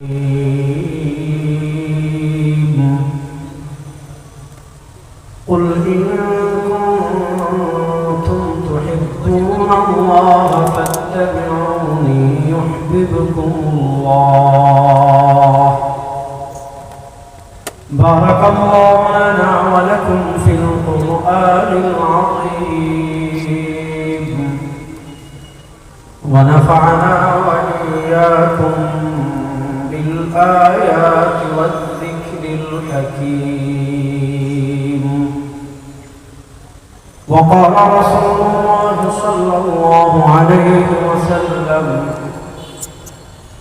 قل إن كنتم تحبون الله فاتبعوني يحببكم الله. بارك الله لنا ولكم في القرآن العظيم. ونفعنا وإياكم بالآيات والذكر الحكيم. وقال رسول الله صلى الله عليه وسلم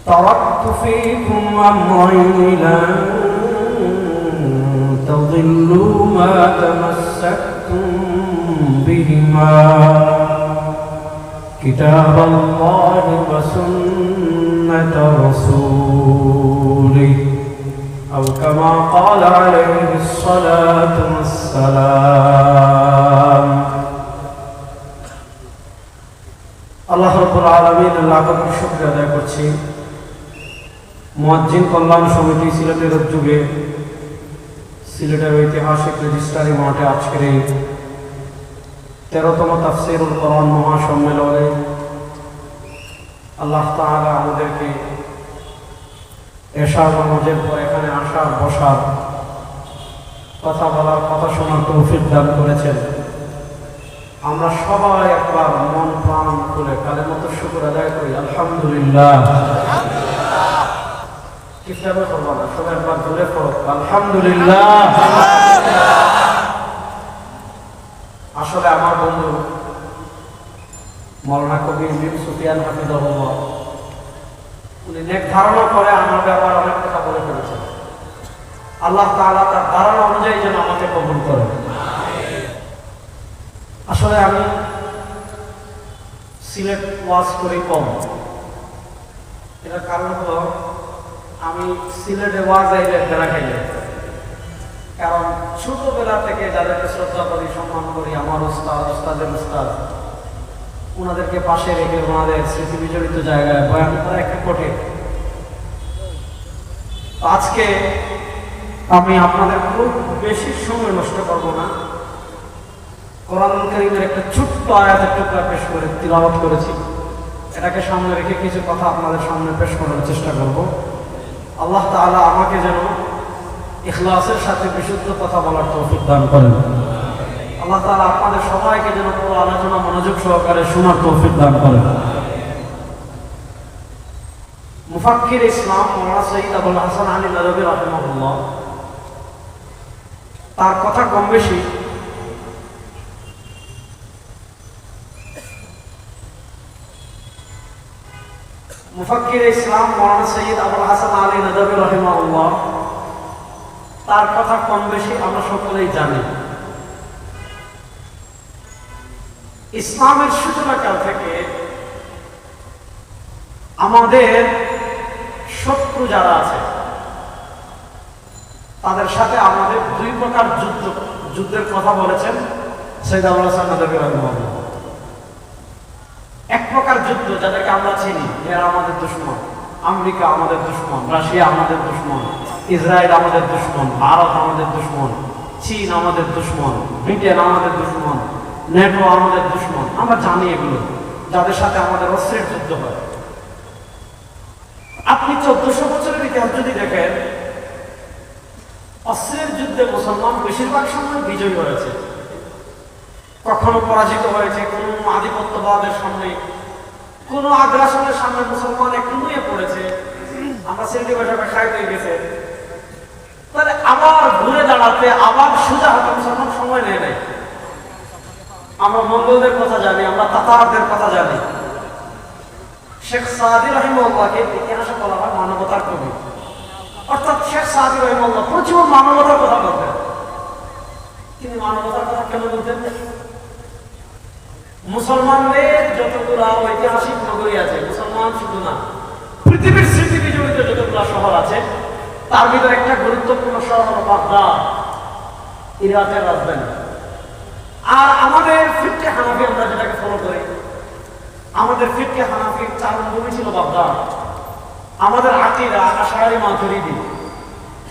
تركت فيكم أمرين لن تضلوا ما تمسكتم بهما. كتاب الله وسنة رسوله. أو كما قال عليه الصلاة والسلام আল্লাহ রব্বুল আলমিন লাখ শুক্রিয়া আদায় করছি মুয়াজ্জিন কল্যাণ সমিতি সিলেটের যুগে সিলেটের ঐতিহাসিক রেজিস্ট্রারি মাঠে আজকের এই তেরোতম তাফসিরুল কোরআন মহাসম্মেলনে এশার নামাজের পর এখানে আসার, বসার কথা বলার কথা শোনার তৌফিক দান করেছেন। আমরা সবাই একবার মন, প্রাণ খুলে কালের মতো শুকুর আদায় করি, আলহামদুলিল্লাহ। আসলে আমার বন্ধু মৌলানা কবি বিন সুফিয়ান হাফিজাহুল্লাহ উনি নেক ধারণা করে আমার ব্যাপার অনেক কথা বলে ফেলেছেন। আল্লাহ তাআলা তার ধারণা অনুযায়ী যেন আমাকে কবুল করে। আসলে আমি সিলেট ওয়াজ করি কম। এটার কারণ হলো আমি সিলেটে ওয়াজ আইলে বেড়া খাইলে। কারণ ছোটবেলা থেকে যাদেরকে শ্রদ্ধা করি, সম্মান করি, আমার উস্তাদ উস্তাদের উস্তাদ ওনাদেরকে পাশে রেখে ওনাদের স্মৃতি বিজড়িত জায়গায় বয়ান করা একটু কঠিন। আজকে আমি আপনাদের খুব বেশি সময় নষ্ট করব না। করিমের একটা ছোট্ট আয়াতের টুকরা পেশ করে তিলাওয়াত করেছি। এটাকে সামনে রেখে কিছু কথা আপনাদের সামনে পেশ করার চেষ্টা করব। আল্লাহ তাআলা আমাকে যেন ইখলাসের সাথে বিশুদ্ধ কথা বলার তৌফিক দান করেন। আল্লাহ তাআলা আপনাদের সবাইকে যেন পুরো আলোচনা মনোযোগ সহকারে শোনার তৌফিক দান করেন। মুফাক্কির ইসলাম সঈদ আবুল হাসান আলী তার কথা কম বেশি মুফাক্কির ইসলাম মৌলানা সঈদ আবুল হাসান আলী নদবী রহমাহুল্লাহ, তার কথা কম বেশি আমরা সকলেই জানি। ইসলামের সূচনাকাল থেকে আমাদের শত্রু যারা আছে, তাদের সাথে আমাদের দুই প্রকার যুদ্ধ, যুদ্ধের কথা বলেছেন এক প্রকার যুদ্ধ যাদেরকে আমরা চিনি, এরা আমাদের দুশ্মন, আমেরিকা আমাদের দুশ্মন, রাশিয়া আমাদের দুশ্মন, ইসরায়েল আমাদের দুশ্মন, ভারত আমাদের দুশ্মন, চীন আমাদের দুশ্মন, ব্রিটেন আমাদের দুশ্মন নেটো আমাদের দুশ্মন। আমরা জানি এগুলো, যাদের সাথে আমাদের অস্ত্রের যুদ্ধ হয়। আপনি চোদ্দশো বছরের ইতিহাস যদি দেখেন, অস্ত্রের যুদ্ধে মুসলমান বেশিরভাগ সময় বিজয়ী হয়েছে। কখনো পরাজিত হয়েছে, কোনো আধিপত্যবাদের সামনে, কোন আগ্রাসনের সামনে মুসলমান একটু নুয়ে পড়েছে। আমরা সিন্ডি বৈঠকে খাইতে হয়ে গেছে। তাহলে আবার ঘুরে দাঁড়াতে, আবার সোজা হতে মুসলমান সময় নেয় নাই। আমরা মঙ্গলদের কথা জানি, আমরা তাতারদের কথা জানি। শেখ সাদি রহিমকে ইতিহাসে বলা হয় মানবতার কবি। অর্থাৎ শেখ রহিমল্লাহ প্রচুর মানবতার কথা বলতেন। তিনি মানবতার কথা কেন বলতেন? মুসলমানদের যতগুলো ঐতিহাসিক নগরী আছে, মুসলমান শুধু না, পৃথিবীর স্মৃতি বিজড়িত যতগুলো শহর আছে, তার ভিতরে একটা গুরুত্বপূর্ণ শহর হলো বাগদাদ, ইরাকের রাজধানী। আর আমাদের ফিফটি হানাফি আমরা যেটাকে ফলো করি, আমাদের ফিফটি হানাফির চারণ ভূমি ছিল বাগদাদ। আমাদের আকিরা আশাহারি মাধুরীদি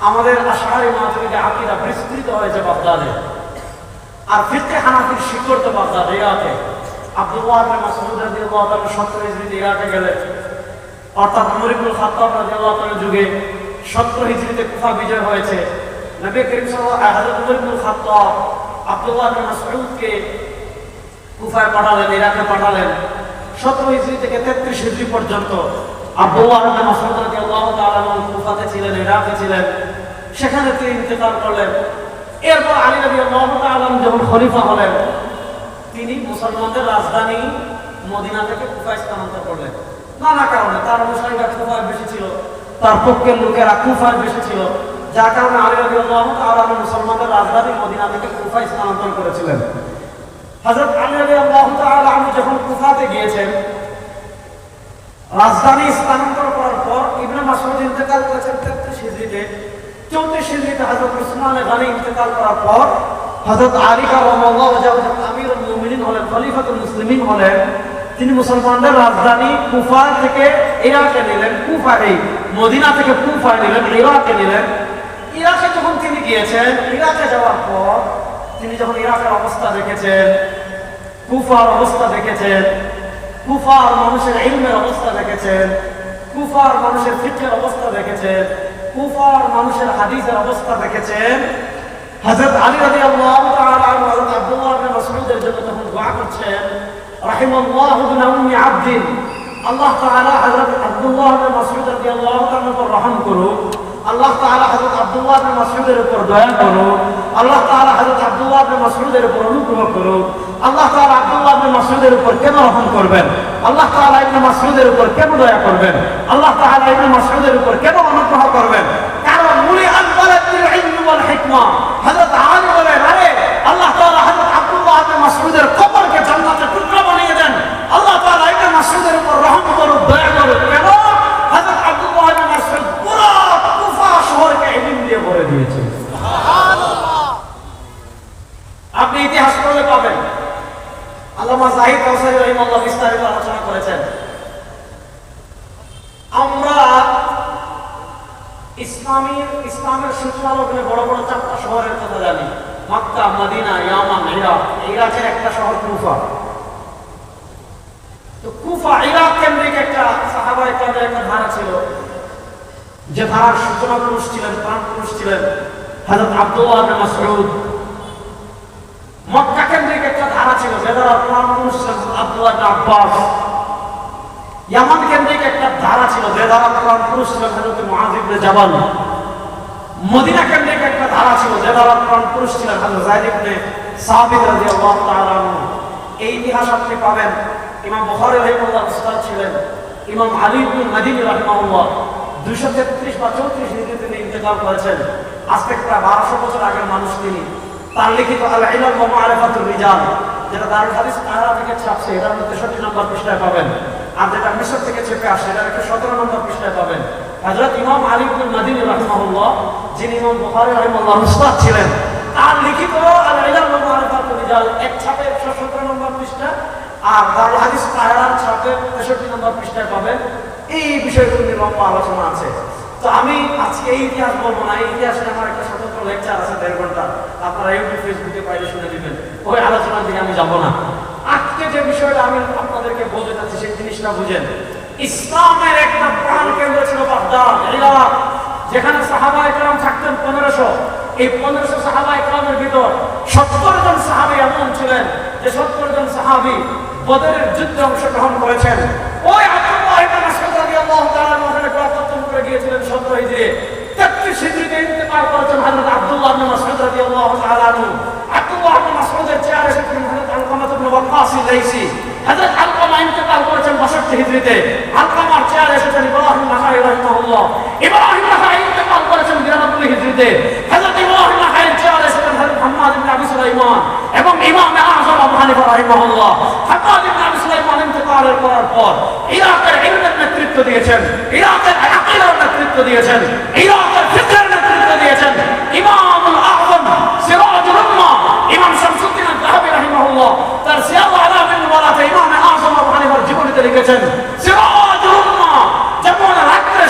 আমাদের আশাহারি মাধুরীদি আকিরা বিস্তৃত হয়েছে বাগদাদে। আর ফিরকে হানাফির শিকড় তো বাগদাদ ইরাকে আব্দুল্লাহ মাসউদ রাদিয়াল্লাহু তাআলা 70 ইরাকে গেলেন। অর্থাৎ আমর ইবনুল খাত্তাব রাদিয়াল্লাহু তাআলার যুগে 70 হিজরিতে কুফা বিজয় হয়েছে। নবী করিম সাল্লাল্লাহু আলাইহি হযরত আমর ইবনুল খাত্তাব আব্দুল্লাহ কুফায় পাঠালেন, ইরাকে পাঠালেন। 17 হিজরি থেকে 33 হিজরি পর্যন্ত আব্দুল্লাহ ছিলেন, ইরাকে ছিলেন। সেখানে তিনি ইন্তেকাল করলেন। এরপর আলী রাদিয়াল্লাহু তাআলা যখন খলিফা হলেন, তিনি মুসলমানদের রাজধানী মদিনা থেকে কুফায় স্থানান্তর করলেন। নানা কারণে, তার অনুসারীরা কুফায় বেশি ছিল, তার পক্ষের লোকেরা কুফায় বেশি ছিল। যার কারণে আলী রাদিয়াল্লাহু তাআলা মুসলমানদের রাজধানী মদিনা থেকে কুফায় স্থানান্তর করেছিলেন। হযরত আলী রাদিয়াল্লাহু তাআলা আমি যখন কুফাতে গিয়েছেন, রাজধানী স্থানান্তর করার পর ইবনে মাসউদ ইন্তেকাল করেছেন 33 হিজরিতে 34 হিজরিতে হযরত উসমান গনি ইন্তেকাল করার পর হযরত আলী কারামাল্লাহু আমিরুল মুমিনিন হলেন, খলিফাতুল মুসলিমিন হলেন, তিনি মুসলমানদের রাজধানী কুফা থেকে ইরাকে নিলেন কুফা এই মদিনা থেকে কুফায় নিলেন, ইরাকে নিলেন। ইরাকে যখন তিনি গিয়েছেন, ইরাকে যাওয়ার পর তিনি যখন ইরাকের অবস্থা দেখেছেন, কুফার অবস্থা দেখেছেন, কুফার মানুষের ইলমের অবস্থা দেখেছেন, কুফার মানুষের ফিটের অবস্থা দেখেছেন, কুফার মানুষের হাদিসের অবস্থা দেখেছেন, হযরত আলী রাদিয়াল্লাহু তাআলা আনহু, হযরত আব্দুল্লাহ ইবনে মাসউদের জন্য যখন দোয়া করছেন, রাহিমাল্লাহু ইবনে উম্মি আবদিন, আল্লাহ তাআলা হযরত আব্দুল্লাহ ইবনে মাসউদ রাদিয়াল্লাহু তাআলার উপর রহম করুক। আল্লাহ তাআলা হযরত আব্দুল্লাহ ইবনে মাসউদের উপর দয়া করো। আল্লাহ তাআলা হযরত আব্দুল্লাহ ইবনে মাসউদের উপর অনুগ্রহ করো। আল্লাহ তাআলা আব্দুল্লাহ ইবনে মাসউদের উপর কেন রহম করবেন? আল্লাহ তাআলা ইবনে মাসউদের উপর কেন দয়া করবেন? আল্লাহ তাআলা ইবনে মাসউদের উপর কেন অনুগ্রহ করবেন কারণ মুলি আনবারাতিল ইলম ওয়াল হিকমা হযরত আলী বলেন আরে আল্লাহ তাআলা হযরত আব্দুল্লাহ ইবনে মাসউদের কবরকে জান্নাতের টুকরা বানিয়ে দেন আল্লাহ তাআলা ইবনে মাসউদের উপর রহম করুক দয়া করুক কেন হযরত আব্দুল্লাহ ইবনে মাসউদ পুরো কুফা শহরকে ইলম দিয়ে ভরে দিয়েছে আপনি ইতিহাস পড়লে পাবেন আল্লামা জাহিদ কাউসারি রহিমাল্লাহ বিস্তারিত আলোচনা করেছেন আমরা ইসলামের ইসলামের সূচনালগ্নে বড় বড় চারটা শহরের কথা জানি। মক্কা, মদিনা, ইয়ামান ইরাক ইরাকের একটা শহর কুফা। তো কুফা, ইরাক কেন্দ্রিক একটা সাহাবা ইকরামের একটা ধারা ছিল, যে ধারার সূচনা পুরুষ ছিলেন, প্রাণ পুরুষ ছিলেন হযরত আব্দুল্লাহ মাসউদ। মক্কা কেন্দ্রিক একটা ধারা ছিল, যে ধারার প্রাণ পুরুষ ছিলেন আব্দুল্লাহ আব্বাস। ইয়ামান কেন্দ্রিক একটা ধারা ছিল, যে ধারার প্রাণ পুরুষ ছিলেন হযরত মুআয ইবনে জাবাল। মদিনা কেন্দ্রিক একটা ধারা ছিল, যে ধারার প্রাণ পুরুষ ছিলেন হযরত যায়েদ ইবনে সাবিত রাদিয়াল্লাহু তাআলা এই ইতিহাস আপনি পাবেন। ইমাম বুখারী রাহিমাহুল্লাহ উস্তাদ ছিলেন। ইমাম আলী ইবনে মাদিনী রাহিমাহুল্লাহ। 233 বা 34 হিজরিতে তিনি ইন্তেকাল করেছেন। আজ থেকে প্রায় 1200 বছর আগের মানুষ তিনি। তার লিখিত আল ইলম ওয়া মারিফাতুর রিজাল, যেটা দারুল হাদিস থেকে ছাপছে, এটার মধ্যে 63 নম্বর পৃষ্ঠায় পাবেন। আর যেটা মিশর থেকে চেপে আসে এটা একটু 17 নম্বর পৃষ্ঠায় পাবেন। হযরত ইমাম আলী ইবনে মাদিনী রাহিমাহুল্লাহ, যিনি ইমাম বুখারী রাহিমাহুল্লাহ উস্তাদ ছিলেন, তার লিখিত ওয়া রিজাল এক ছাপে 117 নম্বর পৃষ্ঠা, আর দারুল হাদিস ছাপে 63 নম্বর পৃষ্ঠায় পাবেন। এই বিষয়গুলো নিয়ে লম্বা আলোচনা আছে। তো আমি আজকে এই ইতিহাস বলব না, এই ইতিহাসে আমার একটা স্বতন্ত্র লেকচার আছে দেড় ঘণ্টা। আপনারা ইউটিউব ফেসবুকে পাইলে শুনে দিবেন ওই আলোচনার দিকে আমি যাব না। আজকে যে বিষয়টা আমি আপনাদেরকে বলতে চাচ্ছি জিনিসটা বুঝেন। ইসলামের একটা প্রাণ কেন্দ্র ছিল বাগদাদ, ইরাক, যেখানে সাহাবা একরাম থাকতেন পনেরোশো। এই পনেরোশো সাহাবা একরামের ভিতর সত্তর জন সাহাবি এমন ছিলেন যে সত্তর জন সাহাবি বদরের যুদ্ধে অংশগ্রহণ করেছেন। ওই গোলাপত্তন করে গিয়েছিলেন 17 হিজরি। 33 হিজরিতে ইন্তেকাল করেছেন হযরত আব্দুল্লাহ ইবনে মাসউদ রাদিয়াল্লাহু তাআলা আনহু। আব্দুল্লাহ ইবনে মাসউদের চেয়ারে এসেছিলেন হযরত আলকামা ইবনে ওয়াক্কাস হযরত আলকামা ইন্তেকাল করেছেন 62 হিজরিতে আলকামার চেয়ারে এসেছেন ইব্রাহিম নাখাই রাহিমাহুল্লাহ। ইব্রাহিম নাখাই ইন্তেকাল করেছেন 92 হিজরিতে হযরত ইব্রাহিম নাখাই চেয়ারে এসেছেন হযরত মুহাম্মদ ইবনে আবি সুলাইমান এবং ইমাম আযম আবু হানিফা রাহিমাহুল্লাহ। হাত্তাদ ইবনে আবি সুলাইমান ইন্তেকালের করার পর ইরাকের ইলমের নেতৃত্ব দিয়েছেন, ইরাকের আকীদার নেতৃত্ব দিয়েছেন, ইরাকের ফিকহের নেতৃত্ব দিয়েছেন ইমামুল আযম সিরাজুল উম্মাহ ইমাম শামসুদ্দিন আল-যাহাবী রাহিমাহুল্লাহ তার সিয়াল আলামিন ওয়ালাতে ইমাম আযম আবু হানিফার জীবনীতে লিখেছেন সিরাজুল উম্মাহ যেমন রাত্রে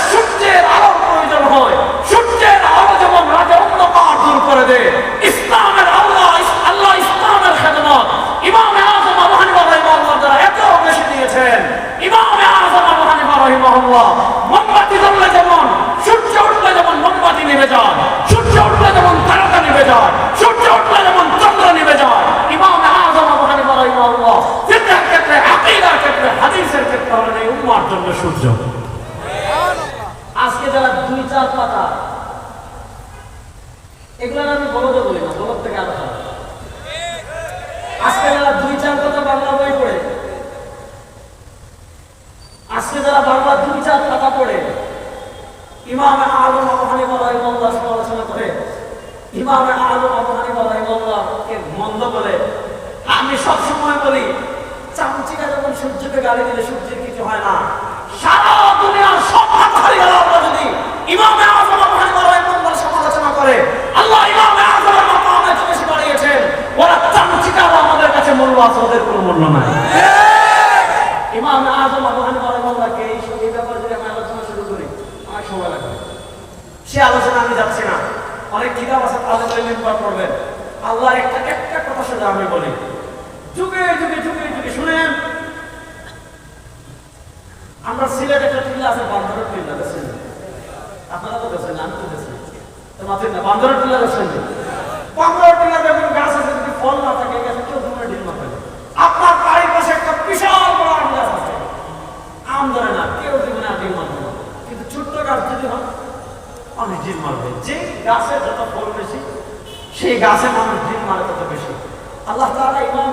চার পাতা এগুলো আমি বলতে বলি না বলদ থেকে আলাদা আজকে যারা দুই চার কথা বাংলা বই পড়ে আজকে যারা বাংলা দুই চার পাতা পড়ে ইমাম আলম আবু হানিফা রাহিমাহুল্লাহ সমালোচনা করে ইমাম আলম আবু হানিফা মন্দ বলে। আমি সব সময় বলি, চামচিকা যখন সূর্যকে গালি দিলে সূর্যের কিছু হয় না। সারা দুনিয়ার সব হাতহারি গেল আমরা যদি ইমামে আবু হানিফা সমালোচনা করে, আল্লাহ ইমামে বেশি বাড়িয়েছেন ওরা চামচিকাও আমাদের কাছে মূল্য আছে, ওদের কোনো মূল্য নাই। ইমাম আজম আবু হানিফা এই ব্যাপারে যদি আমি আলোচনা শুরু করি, অনেক সময় লাগবে। সে আলোচনা আমি যাচ্ছি না। অনেক কিতাব আছে তাদের মেম্বার পড়বেন আল্লাহ একটা একটা কথা শুধু আমি বলি। যুগে যুগে যুগে যুগে শুনেন, আমরা সিলেট একটা টিলা আছে, বান্দরের টিলা, দেখছেন? আপনারা তো দেখছেন, আমি তো তো মাত্র না, বান্দরের টিলা দেখছেন? বান্দরের টিলা দেখুন, গাছ আছে, যদি ফল না থাকে, গাছে কেউ ডিম মারবে না। আপনার বাড়ির পাশে একটা বিশাল বড় আম গাছ আছে। আম ধরে না, কেউ দিবে না, ডিম মারবে কিন্তু ছোট্ট গাছ যদি হয় অনেক ডিম মারবে। যে গাছে যত ফল বেশি, সেই গাছে মানুষ ডিম মারে তত বেশি। আল্লাহ তাআলা ইমাম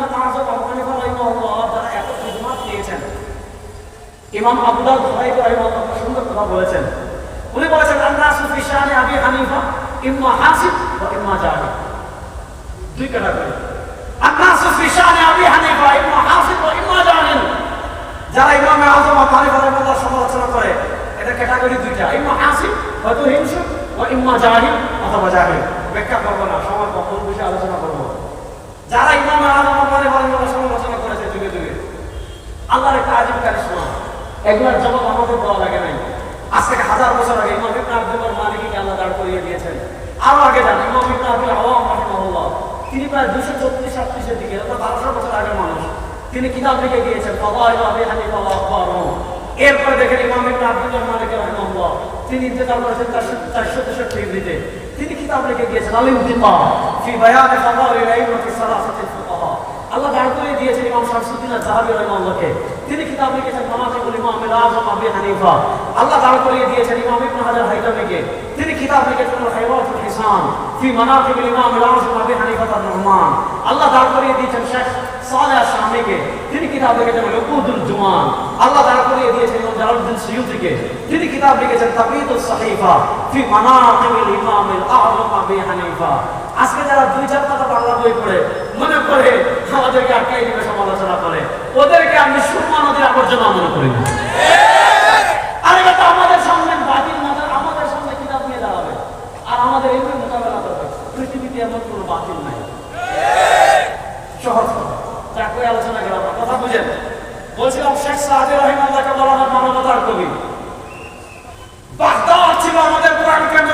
তারা এত খিদমত দিয়েছেন। ইমাম সুন্দর কথা বলেছেন। উনি বলেছেন আবি হানিফা, ইম্মা ওয়া ইম্মা জাহিদ দুই ক্যাটাগরি। আন্নাসু ফি শানি আবি হানিফা, ইম্মা ওয়া ইম্মা জাহিদ যারা ইমাম আজম সমালোচনা করে এটা ক্যাটাগরি দুইটা। ইম্মা হাসিব হয়তো ইম্মা জাহিল অথবা জাহিল ব্যাখ্যা করব না, সময় কখন বিষয়ে আলোচনা করব? যারা ইমাম হানিফা সমালোচনা করেছে যুগে যুগে, আল্লাহর একটা আজিব কারিশমা এগুলোর জবাব আমাদের দেওয়া লাগে নাই। আজ থেকে হাজার বছর আগে ইমাম ইবনে আব্দুল মালিককে আল্লাহ দাঁড় করিয়ে দিয়েছেন। আরও আগে যান, ইমাম ইবনে আব্দুল আওয়াম রাহিমাহুল্লাহ। তিনি প্রায় দুশো চব্বিশ সাতত্রিশের দিকে অর্থাৎ বারোশো বছর আগের মানুষ। তিনি কিতাব লিখে গিয়েছেন ফদাইল আবি হানিফা এরপরে দেখেন ইমাম ইবনে আব্দুল মালিক রাহিমাহুল্লাহ, তিনি ইন্তেকাল করেছেন চারশো তেষট্টি হিজরিতে তিনি কিতাব লিখে গিয়েছেন আলিম উদ্দিপা ফি বায়ান আল্লাহ দাঁড় করিয়ে দিয়েছেন ইমাম শামসুদ্দিন জাহাবি তিনি কিতাব ইমাম আজম আবি হানিফা। আল্লাহ দাঁড় দিয়েছেন ইমাম ইবনে হাজার তিনি কিতাব লিখেছেন হিসান ফি মানাতিকুল ইমাম আজম আবি হানিফা রহমান। আল্লাহ দাঁড় করিয়ে দিয়েছেন শেখ সালেহ তিনি কিতাব লিখেছেন লকুদুল জুমান আল্লাহ দিয়েছেন ইমাম জালালউদ্দিন সিয়ুতিকে তিনি কিতাব লিখেছেন ফি মানাতিকুল ইমাম আজম আবি হানিফা। আজকে যারা দুই চার পাতা বাংলা বই পড়ে, মনে করে আমাদেরকে দিবে সমালোচনা করে? ওদেরকে আমি সুরমা নদীর আবর্জনা মনে করি আরে বেটা আমাদের সামনে বাতিল মাথার আমাদের সামনে কিতাব নিয়ে দাঁড়াবে আর আমাদের এমনি মোকাবেলা করবে পৃথিবীতে এমন কোনো বাতিল নাই। সহজ আলোচনা কথা বুঝেন। বলছিলাম শেখ রহিমাল্লাহকে বলা হয় মানবতার কবি। বাগদাদ ছিল আমাদের প্রাণ কেন্দ্র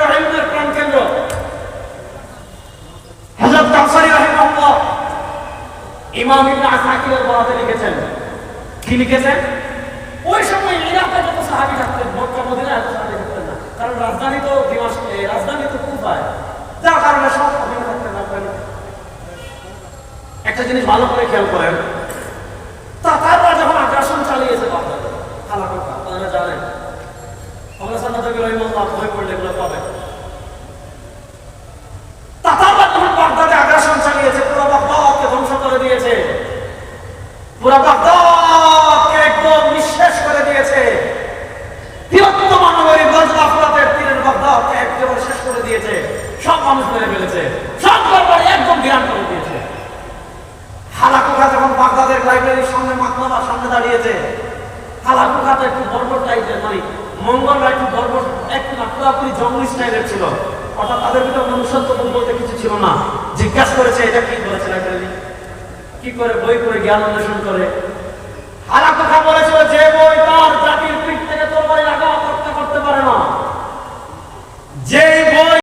প্রাণ কেন্দ্র। হযরত কাউসারি রাহিমাহুল্লাহ ইমাম ইবনে আসাকিরের লিখেছেন। কি লিখেছেন? ওই সময় ইরাকে যত সাহাবী থাকতেন, মক্কা, মদিনায় এত সাহাবী থাকতেন না। কারণ রাজধানী তো রাজধানী একটা জিনিস ভালো করে খেয়াল করেন। যখন আগ্রাসন চালিয়েছে যখন বাগদাদে আগ্রাসন চালিয়েছে পুরো বাগদাদকে ধ্বংস করে দিয়েছে পুরো বাগদাদকে একদম নিঃশেষ করে দিয়েছে বৃহত্তম নগরী বজরাফরাতের তীরের বাগদাদকে একেবারে শেষ করে দিয়েছে সব মানুষ মেরে ফেলেছে সব দরবারে একদম বিরান করে দিয়েছে হালাকুখা যখন বাগদাদের লাইব্রেরির সামনে মাকমাবার সামনে দাঁড়িয়েছে। হালাকুখা তো একটু বর্বর টাইপের মানে মঙ্গলরা একটু বর্বর একটু পুরোপুরি জঙ্গলি স্টাইলের ছিল। অর্থাৎ তাদের ভিতরে মনুষ্যত্ব বলতে কিছু ছিল না। জিজ্ঞাসা করেছে, এটা কি? বলেছে লাইব্রেরি কি করে? বই পড়ে জ্ঞান অন্বেষণ করে। হালাকুখা বলেছিল, যে বই তার জাতির পিঠ থেকে তরবারি লাগা করতে করতে পারে না। যে